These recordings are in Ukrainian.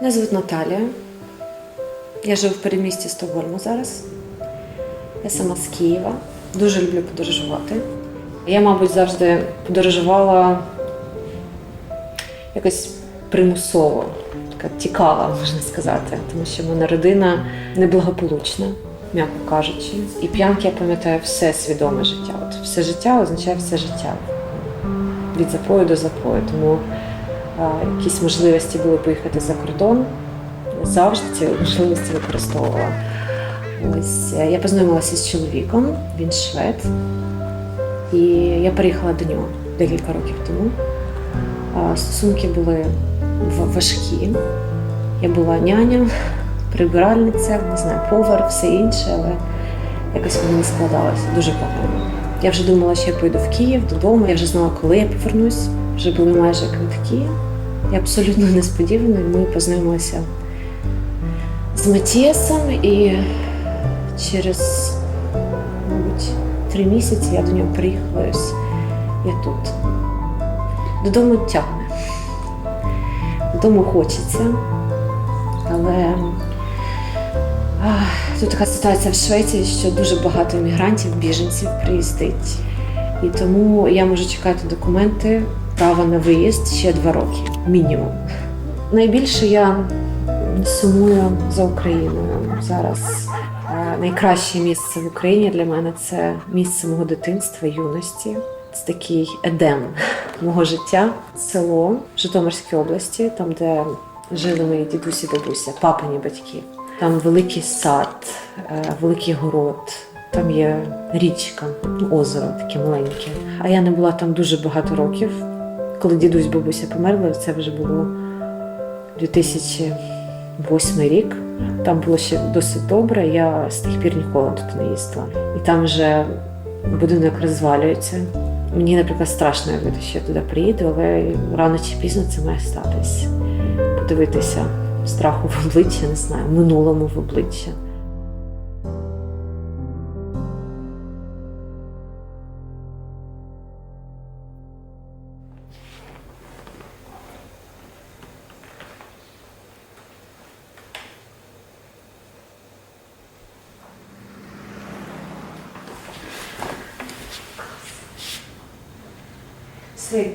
Мене звуть Наталія. Я живу в передмісті Стокгольму зараз. Я сама з Києва. Дуже люблю подорожувати. Я, мабуть, завжди подорожувала якось примусово, така тікала, можна сказати, тому що в мене родина неблагополучна, м'яко кажучи. І п'янки я пам'ятаю все свідоме життя. От все життя означає все життя. Від запою до запою. Тому якісь можливості були поїхати за кордон. Завжди ці можливості використовувала. Ось е, я познайомилася з чоловіком, він швед, і я переїхала до нього декілька років тому. Стосунки були важкі. Я була няня, прибиральниця, не знаю, повар, все інше, але якось воно не складалося дуже погано. Я вже думала, що я поїду в Київ додому, я вже знала, коли я повернусь. Вже були майже квитки. І абсолютно несподівано ми познайомилися з Матіасом, і через, мабуть, три місяці я до нього приїхала. Ось я тут. Додому тягне. Додому хочеться. Але тут така ситуація в Швеції, що дуже багато іммігрантів, біженців приїздить. І тому я можу чекати документи, право на виїзд ще два роки, мінімум. Найбільше я сумую за Україною зараз. Е, Найкраще місце в Україні для мене це місце мого дитинства, юності. Це такий едем мого життя, село в Житомирській області, там, де жили мої дідусі, бабуся, папині батьки. Там великий сад, е, великий город, там є річка, озеро таке маленьке. А я не була там дуже багато років. Коли дідусь бабуся померли, це вже було 2008 рік. Там було ще досить добре. Я з тих пір ніколи тут не їздила. І там вже будинок розвалюється. Мені, наприклад, страшно уявити, що я туди приїду, але рано чи пізно це має статись. Подивитися страху в обличчя, не знаю, минулому в обличчя.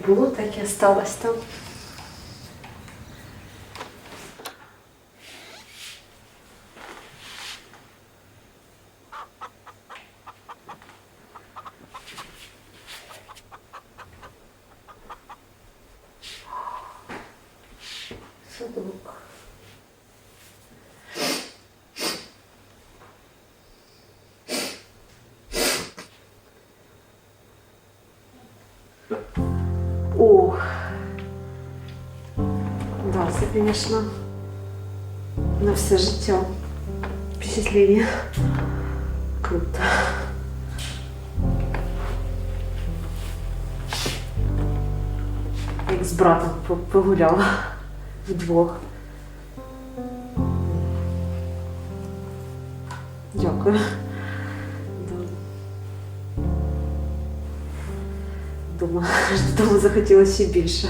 Було, так і осталось там. Садок. Ух. Да, це, конечно, на все життя. Впечатлення. Круто. Як з братом погуляла вдвох. Дякую. Думаю, додому захотілося ще більше.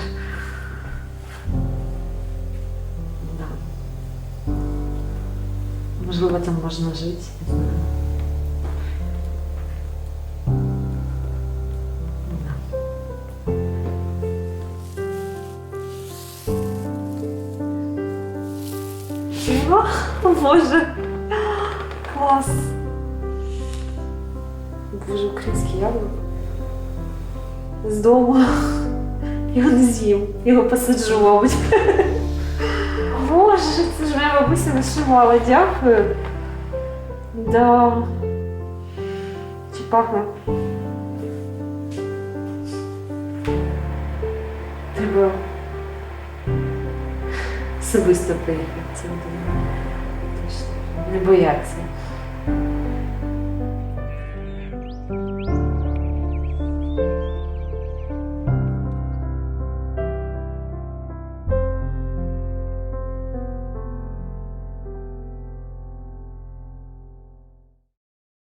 Можливо, там можна жити. О, Боже, клас. Боже, українське яблуко. З дому. Його не з'їм, його посаджу, мабуть. Боже, це ж моя бабуся вишивала, дякую. Да. Чи пахне? Треба особисто приїхати. Не бояться.